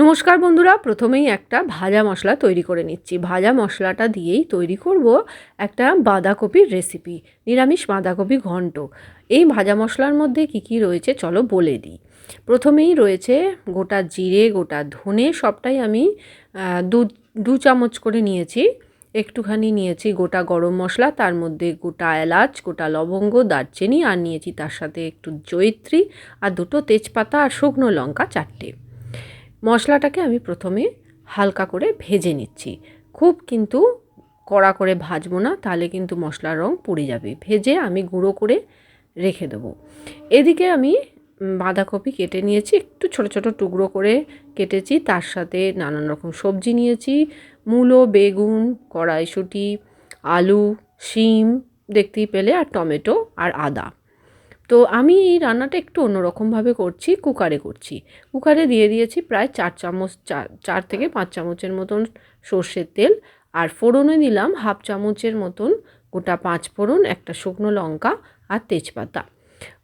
নমস্কার বন্ধুরা, প্রথমেই একটা ভাজা মশলা তৈরি করে নিচ্ছি। ভাজা মশলাটা দিয়েই তৈরি করব একটা বাঁধাকপির রেসিপি নিরামিষ বাঁধাকপি ঘন্ট। এই ভাজা মশলার মধ্যে কি কি রয়েছে চলো বলে দিই। প্রথমেই রয়েছে গোটা জিরে, গোটা ধনে, সবটাই আমি দু দু চামচ করে নিয়েছি। একটুখানি নিয়েছি গোটা গরম মশলা, তার মধ্যে গোটা এলাচ, গোটা লবঙ্গ, দারচিনি, আর নিয়েছি তার সাথে একটু জয়িত্রী, আর দুটো তেজপাতা আর শুকনো লঙ্কা চারটে। মশলাটাকে আমি প্রথমে হালকা করে ভেজে নিচ্ছি। খুব কিন্তু কড়া করে ভাজবো না, তাহলে কিন্তু মশলার রং পুড়ে যাবে। ভেজে আমি গুঁড়ো করে রেখে দেবো। এদিকে আমি বাঁধাকপি কেটে নিয়েছি, একটু ছোট ছোট টুকরো করে কেটেছি, তার সাথে নানান রকম সবজি নিয়েছি। মূলো, বেগুন, কড়াইশুঁটি, আলু, শিম, দেখতেই পেলে, আর টমেটো আর আদা। তো আমি এই রান্নাটা একটু অন্যরকমভাবে করছি, কুকারে করছি। কুকারে দিয়ে দিয়েছি প্রায় চার চামচ, চার থেকে পাঁচ চামচের মতন সর্ষের তেল। আর ফোড়নে দিলাম হাফ চামচের মতন গোটা পাঁচ ফোড়ন, একটা শুকনো লঙ্কা আর তেজপাতা।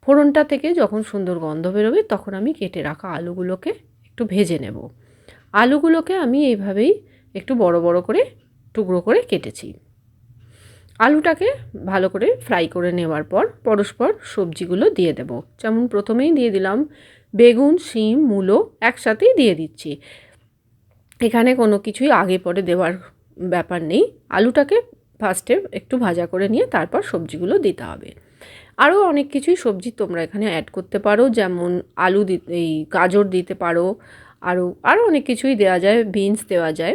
ফোড়নটা থেকে যখন সুন্দর গন্ধ বেরোবে তখন আমি কেটে রাখা আলুগুলোকে একটু ভেজে নেব। আলুগুলোকে আমি এইভাবেই একটু বড় বড় করে টুকরো করে কেটেছি। আলুটাকে ভালো করে ফ্রাই করে নেওয়ার পর পরস্পর সবজিগুলো দিয়ে দেব। যেমন প্রথমেই দিয়ে দিলাম বেগুন, শিম, মূলো একসাথেই দিয়ে দিচ্ছি। এখানে কোনো কিছুই আগে পরে দেওয়ার ব্যাপার নেই। আলুটাকে ফার্স্টে একটু ভাজা করে নিয়ে তারপর সবজিগুলো দিতে হবে। আরও অনেক কিছুই সবজি তোমরা এখানে অ্যাড করতে পারো, যেমন আলু এই গাজর দিতে পারো। আরও আরও অনেক কিছুই দেওয়া যায় বিনস দেওয়া যায়।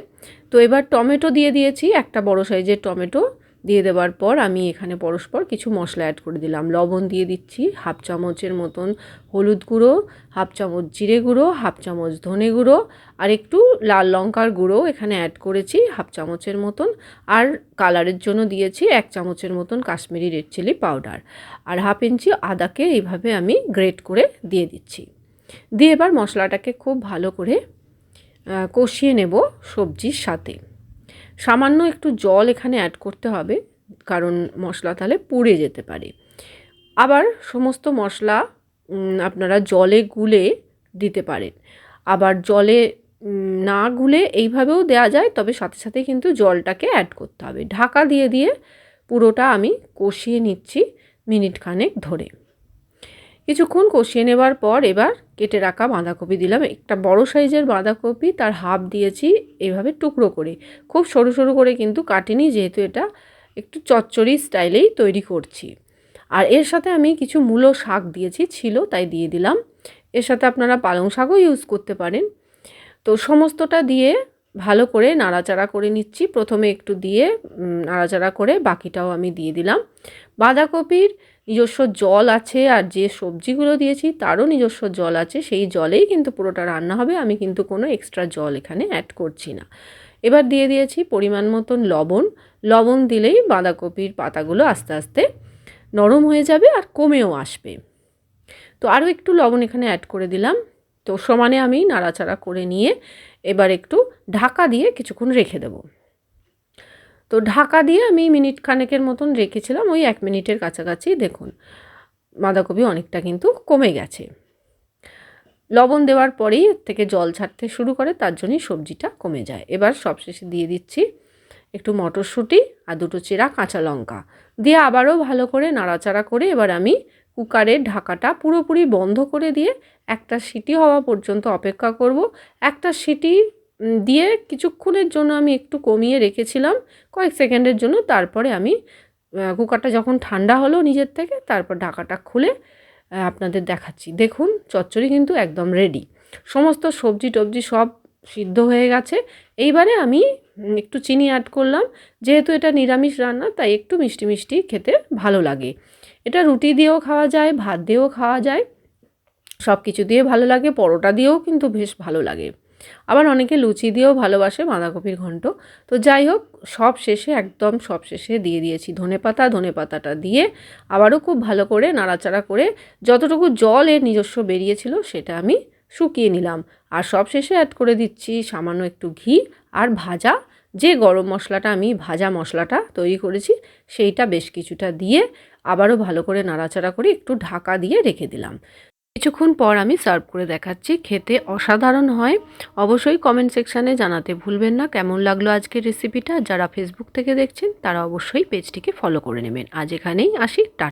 তো এবার টমেটো দিয়ে দিয়েছি, একটা বড় সাইজের টমেটো। দিয়ে দেওয়ার পর আমি এখানে পরস্পর কিছু মশলা অ্যাড করে দিলাম। লবণ দিয়ে দিচ্ছি, হাফ চামচের মতন হলুদ গুঁড়ো, হাফ চামচ জিরে গুঁড়ো, হাফ চামচ ধনে গুঁড়ো আর একটু লাল লঙ্কার গুঁড়ো এখানে অ্যাড করেছি, হাফ চামচের মতন। আর কালারের জন্য দিয়েছি এক চামচের মতন কাশ্মীরি রেড চিলি পাউডার আর হাফ ইঞ্চি আদাকে এইভাবে আমি গ্রেট করে দিয়ে দিচ্ছি। দিয়ে এবার মশলাটাকে খুব ভালো করে কষিয়ে নেব সবজির সাথে। সামান্য একটু জল এখানে অ্যাড করতে হবে, কারণ মশলা তাহলে পুড়ে যেতে পারে। আবার সমস্ত মশলা আপনারা জলে গুলে দিতে পারেন। আবার জলে না গুলে এইভাবেও দেওয়া যায়, তবে সাথে সাথে কিন্তু জলটাকে অ্যাড করতে হবে। ঢাকা দিয়ে দিয়ে পুরোটা আমি কষিয়ে নিচ্ছি মিনিট খানেক ধরে। কিছুক্ষণ কষিয়ে নেবার পর এবার কেটে রাখা বাঁধাকপি দিলাম। একটা বড় সাইজের বাঁধাকপি, তার হাফ দিয়েছি এভাবে টুকরো করে। খুব সরু সরু করে কিন্তু কাটিনি, যেহেতু এটা একটু চচ্চড়ি স্টাইলেই তৈরি করছি। আর এর সাথে আমি কিছু মূলো শাক দিয়েছি, ছিল তাই দিয়ে দিলাম। এর সাথে আপনারা পালং শাকও ইউজ করতে পারেন। তো সমস্তটা দিয়ে ভালো করে নাড়াচাড়া করে নিচ্ছি। প্রথমে একটু দিয়ে নাড়াচাড়া করে বাকিটাও আমি দিয়ে দিলাম। বাঁধাকপির নিজস্ব জল আছে আর যে সবজিগুলো দিয়েছি তারও নিজস্ব জল আছে, সেই জলেই কিন্তু পুরোটা রান্না হবে। আমি কিন্তু কোনো এক্সট্রা জল এখানে অ্যাড করছি না। এবার দিয়ে দিয়েছি পরিমাণ মতন লবণ। লবণ দিলেই বাঁধাকপির পাতাগুলো আস্তে আস্তে নরম হয়ে যাবে আর কমেও আসবে। তো আরও একটু লবণ এখানে অ্যাড করে দিলাম। তো সমানে আমি নাড়াচাড়া করে নিয়ে এবার একটু ঢাকা দিয়ে কিছুক্ষণ রেখে দেবো। তো ঢাকা দিয়ে আমি মিনিট খানেকের মতন রেখেছিলাম, ওই এক মিনিটের কাছাকাছি। দেখুন, বাঁধাকপি অনেকটা কিন্তু কমে গেছে। লবণ দেওয়ার পরেই থেকে জল ছাড়তে শুরু করে, তার জন্যই সবজিটা কমে যায়। এবার সবশেষে দিয়ে দিচ্ছি একটু মটরশুঁটি আর দুটো চেরা কাঁচা লঙ্কা। দিয়ে আবারও ভালো করে নাড়াচাড়া করে এবার আমি কুকারের ঢাকাটা পুরোপুরি বন্ধ করে দিয়ে একটা সিটি হওয়া পর্যন্ত অপেক্ষা করব। একটা সিটি দিয়ে কিছুক্ষণের জন্য আমি একটু কমিয়ে রেখেছিলাম। কয়েক সেকেন্ডের জন্য তারপরে আমি কুকারটা যখন ঠান্ডা হলো নিজের থেকে, তারপর ঢাকাটা খুলে আপনাদের দেখাচ্ছি। দেখুন, চচ্চড়ি কিন্তু একদম রেডি সমস্ত সবজি টবজি সব সিদ্ধ হয়ে গেছে। এইবারে আমি একটু চিনি অ্যাড করলাম। যেহেতু এটা নিরামিষ রান্না, তাই একটু মিষ্টি মিষ্টি খেতে ভালো লাগে। এটা রুটি দিয়েও খাওয়া যায়, ভাত দিয়েও খাওয়া যায়। সব কিছু দিয়ে ভালো লাগে, পরোটা দিয়েও কিন্তু বেশ ভালো লাগে। আবার অনেকে লুচি দিয়েও ভালোবাসে বাঁধাকপির ঘন্ট। তো যাই হোক, সব শেষে, একদম সব শেষে দিয়ে দিয়েছি ধনেপাতা ধনেপাতাটা দিয়ে আবারও খুব ভালো করে নাড়াচাড়া করে যতটুকু জল এর নিজস্ব বেরিয়েছিল সেটা আমি শুকিয়ে নিলাম। আর সব শেষে অ্যাড করে দিচ্ছি সামান্য একটু ঘি আর ভাজা। যে গরম মশলাটা আমি ভাজা মশলাটা তৈরি করেছি সেইটা বেশ কিছুটা দিয়ে আবারও ভালো করে নাড়াচাড়া করে একটু ঢাকা দিয়ে রেখে দিলাম। কিছুক্ষণ পর আমি সার্ভ করে দেখাচ্ছি, খেতে অসাধারণ হয়। অবশ্যই কমেন্ট সেকশানে জানাতে ভুলবেন না। কেমন লাগল আজকের রেসিপিটা যারা ফেসবুক থেকে দেখছেন, তারা অবশ্যই পেজটিকে ফলো করে নেবেন। আজ এখানেই আসি। টাটা।